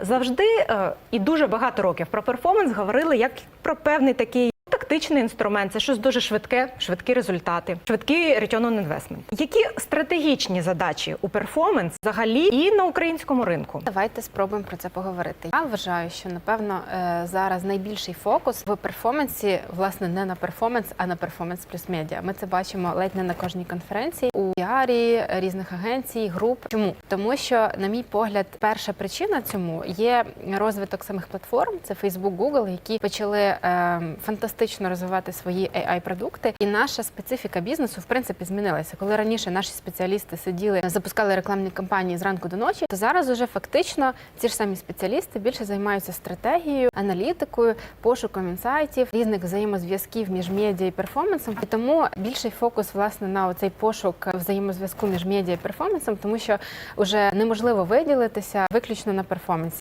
завжди е, і дуже багато років про перформанс говорили як про певний такий. Тактичний інструмент це щось дуже швидке, швидкі результати, швидкий return on investment. Які стратегічні задачі у перформанс взагалі і на українському ринку? Давайте спробуємо про це поговорити. Я вважаю, що напевно е, зараз найбільший фокус в перформансі, власне, не на перформанс, а на перформанс плюс медіа. Ми це бачимо ледь не на кожній конференції у піарі різних агенцій, груп. Чому тому, що, на мій погляд, перша причина цьому є розвиток самих платформ. Це Facebook, Google, які почали е, фантастично розвивати свої ai продукти І наша специфіка бізнесу в принципі змінилася. Коли раніше наші спеціалісти сиділи, запускали рекламні кампанії зранку до ночі, то зараз уже фактично ці ж самі спеціалісти більше займаються стратегією, аналітикою, пошуком інсайтів, різних взаємозв'язків між медіа і перформансом. І тому більший фокус власне на цей пошук взаємозв'язку між медіа і перформансом, тому що вже неможливо виділитися виключно на перформансі.